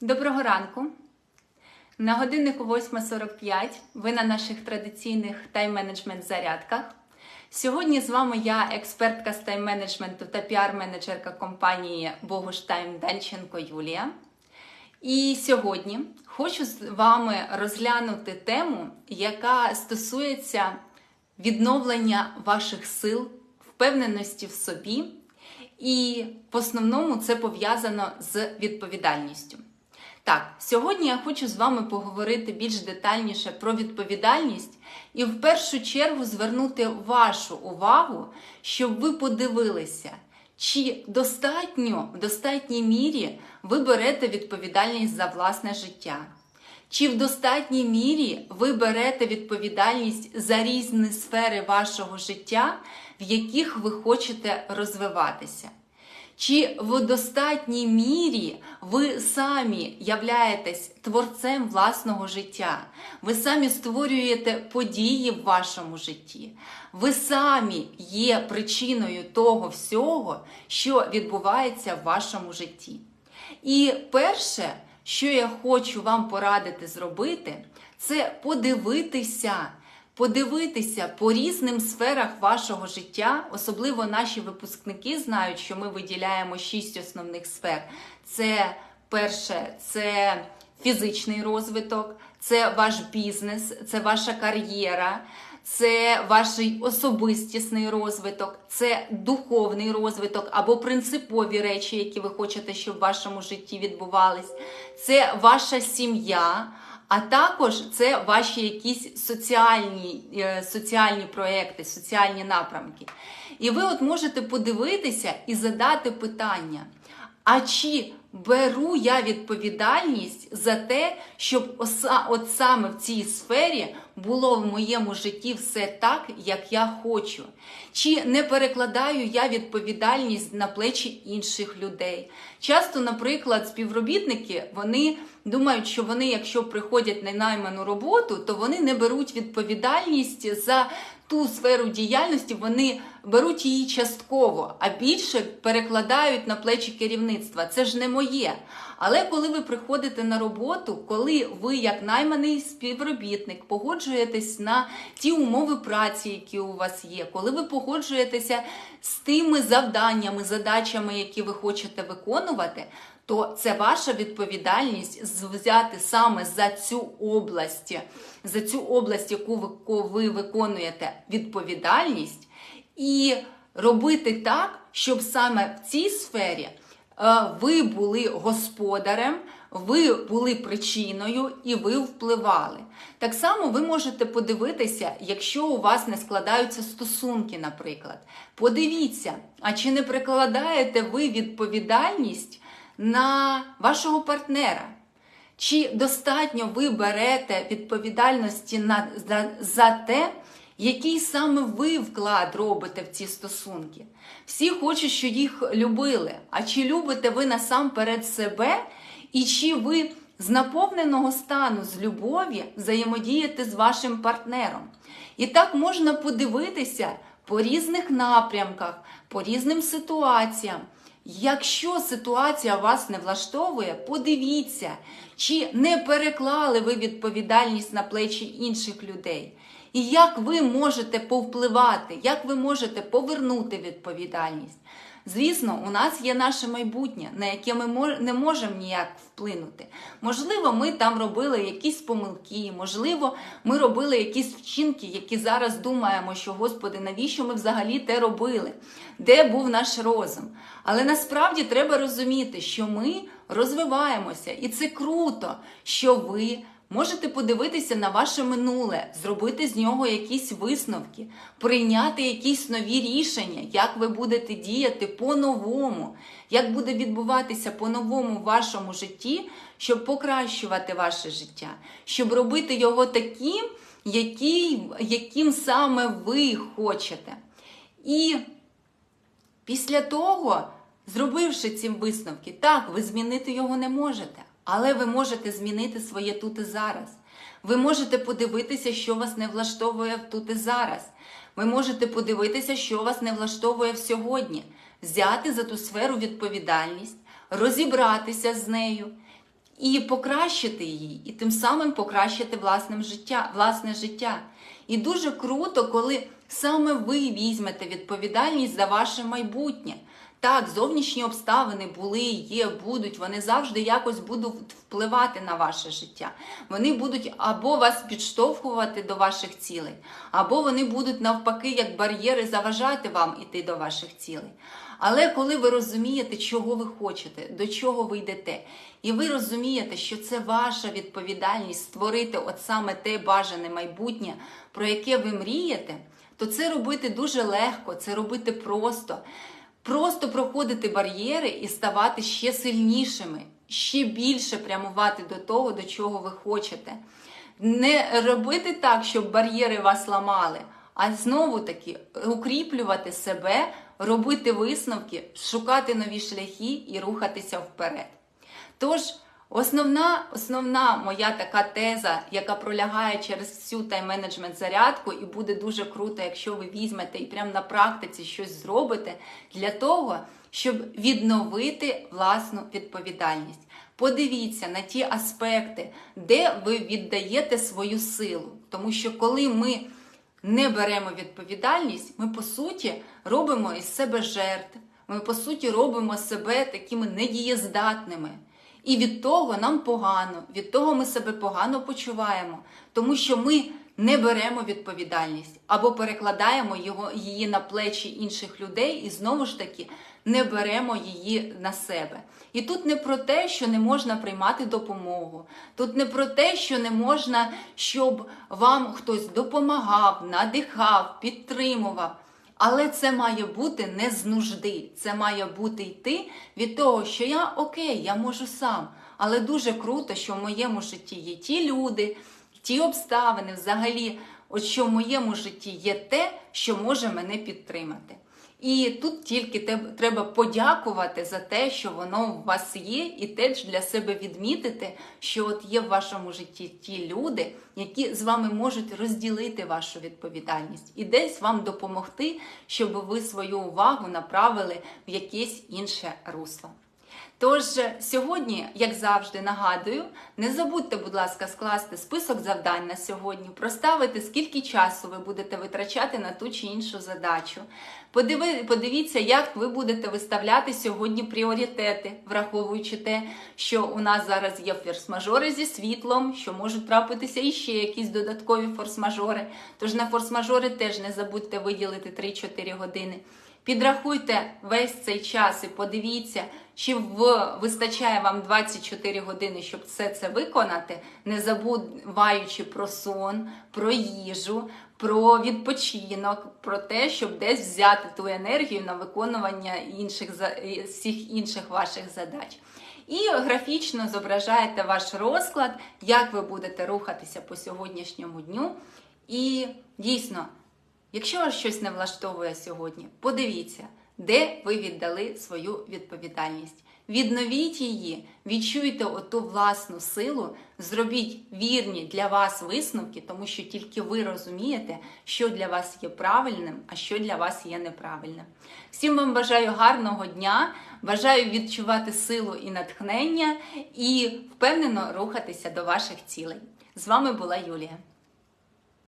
Доброго ранку. На годиннику 8.45 ви на наших традиційних тайм-менеджмент зарядках. Сьогодні з вами я, експертка з тайм-менеджменту та піар-менеджерка компанії Богуш Тайм Данченко Юлія. І сьогодні хочу з вами розглянути тему, яка стосується відновлення ваших сил, впевненості в собі. І в основному це пов'язано з відповідальністю. Так, сьогодні я хочу з вами поговорити більш детальніше про відповідальність і в першу чергу звернути вашу увагу, щоб ви подивилися, чи достатньо в достатній мірі ви берете відповідальність за власне життя. Чи в достатній мірі ви берете відповідальність за різні сфери вашого життя, в яких ви хочете розвиватися? Чи в достатній мірі ви самі являєтесь творцем власного життя? Ви самі створюєте події в вашому житті? Ви самі є причиною того всього, що відбувається в вашому житті? І перше, що я хочу вам порадити зробити, це подивитися. Подивитися по різним сферах вашого життя, особливо наші випускники знають, що ми виділяємо шість основних сфер. Це перше, це фізичний розвиток, це ваш бізнес, це ваша кар'єра, це ваш особистісний розвиток, це духовний розвиток або принципові речі, які ви хочете, щоб в вашому житті відбувались, це ваша сім'я. А також це ваші якісь соціальні е, соціальні проекти, соціальні напрямки. І ви от можете подивитися і задати питання: а чи беру я відповідальність за те, щоб от саме в цій сфері було в моєму житті все так, як я хочу? Чи не перекладаю я відповідальність на плечі інших людей? Часто, наприклад, співробітники вони думають, що вони, якщо приходять на найману роботу, то вони не беруть відповідальність за ту сферу діяльності, вони беруть її частково, а більше перекладають на плечі керівництва. Це ж не моє. Але коли ви приходите на роботу, коли ви, як найманий співробітник, погоджуєтесь на ті умови праці, які у вас є, коли ви погоджуєтеся з тими завданнями, задачами, які ви хочете виконувати, то це ваша відповідальність взяти саме за цю область, за цю область, яку ви виконуєте відповідальність, і робити так, щоб саме в цій сфері ви були господарем, ви були причиною і ви впливали. Так само ви можете подивитися, якщо у вас не складаються стосунки, наприклад. Подивіться, а чи не прикладаєте ви відповідальність на вашого партнера? Чи достатньо ви берете відповідальності на, за, за те, який саме ви вклад робите в ці стосунки? Всі хочуть, щоб їх любили. А чи любите ви насамперед себе? І чи ви з наповненого стану, з любові взаємодієте з вашим партнером? І так можна подивитися по різних напрямках, по різним ситуаціям. Якщо ситуація вас не влаштовує, подивіться, чи не переклали ви відповідальність на плечі інших людей. І як ви можете повпливати, як ви можете повернути відповідальність? Звісно, у нас є наше майбутнє, на яке ми не можемо ніяк вплинути. Можливо, ми там робили якісь помилки, можливо, ми робили якісь вчинки, які зараз думаємо, що, Господи, навіщо ми взагалі те робили? Де був наш розум? Але насправді треба розуміти, що ми розвиваємося, і це круто, що ви. Можете подивитися на ваше минуле, зробити з нього якісь висновки, прийняти якісь нові рішення, як ви будете діяти по-новому, як буде відбуватися по-новому в вашому житті, щоб покращувати ваше життя, щоб робити його таким, який, яким саме ви хочете. І після того, зробивши ці висновки, так, ви змінити його не можете. Але ви можете змінити своє тут і зараз. Ви можете подивитися, що вас не влаштовує тут і зараз. Ви можете подивитися, що вас не влаштовує сьогодні, взяти за ту сферу відповідальність, розібратися з нею і покращити її, і тим самим покращити власним життя, власне життя. І дуже круто, коли саме ви візьмете відповідальність за ваше майбутнє. Так, зовнішні обставини були, є, будуть, вони завжди якось будуть впливати на ваше життя. Вони будуть або вас підштовхувати до ваших цілей, або вони будуть навпаки, як бар'єри, заважати вам іти до ваших цілей. Але коли ви розумієте, чого ви хочете, до чого ви йдете, і ви розумієте, що це ваша відповідальність створити от саме те бажане майбутнє, про яке ви мрієте, то це робити дуже легко, це робити просто. Просто проходити бар'єри і ставати ще сильнішими, ще більше прямувати до того, до чого ви хочете. Не робити так, щоб бар'єри вас ламали, а знову таки укріплювати себе, робити висновки, шукати нові шляхи і рухатися вперед. Тож, основна, основна моя така теза, яка пролягає через всю тайм-менеджмент зарядку, і буде дуже круто, якщо ви візьмете і прямо на практиці щось зробите для того, щоб відновити власну відповідальність. Подивіться на ті аспекти, де ви віддаєте свою силу. Тому що коли ми не беремо відповідальність, ми по суті робимо із себе жертв. Ми по суті робимо себе такими недієздатними. І від того нам погано, від того ми себе погано почуваємо, тому що ми не беремо відповідальність або перекладаємо його, її на плечі інших людей і знову ж таки не беремо її на себе. І тут не про те, що не можна приймати допомогу, тут не про те, що не можна, щоб вам хтось допомагав, надихав, підтримував. Але це має бути не з нужди. Це має бути йти від того, що я окей, я можу сам. Але дуже круто, що в моєму житті є ті люди, ті обставини, взагалі, от що в моєму житті є те, що може мене підтримати. І тут тільки треба подякувати за те, що воно у вас є, і теж для себе відмітити, що от є в вашому житті ті люди, які з вами можуть розділити вашу відповідальність і десь вам допомогти, щоб ви свою увагу направили в якесь інше русло. Тож сьогодні, як завжди, нагадую, не забудьте, будь ласка, скласти список завдань на сьогодні, проставити, скільки часу ви будете витрачати на ту чи іншу задачу. Подиви, подивіться, як ви будете виставляти сьогодні пріоритети, враховуючи те, що у нас зараз є форс-мажори зі світлом, що можуть трапитися іще якісь додаткові форс-мажори. Тож на форс-мажори теж не забудьте виділити 3-4 години. Підрахуйте весь цей час і подивіться, чи в, вистачає вам 24 години, щоб все це виконати, не забуваючи про сон, про їжу, про відпочинок, про те, щоб десь взяти ту енергію на виконування інших всіх інших ваших задач. І графічно зображаєте ваш розклад, як ви будете рухатися по сьогоднішньому дню. І дійсно. Якщо вас щось не влаштовує сьогодні, подивіться, де ви віддали свою відповідальність. Відновіть її, відчуйте оту власну силу, зробіть вірні для вас висновки, тому що тільки ви розумієте, що для вас є правильним, а що для вас є неправильним. Всім вам бажаю гарного дня, бажаю відчувати силу і натхнення і впевнено рухатися до ваших цілей. З вами була Юлія.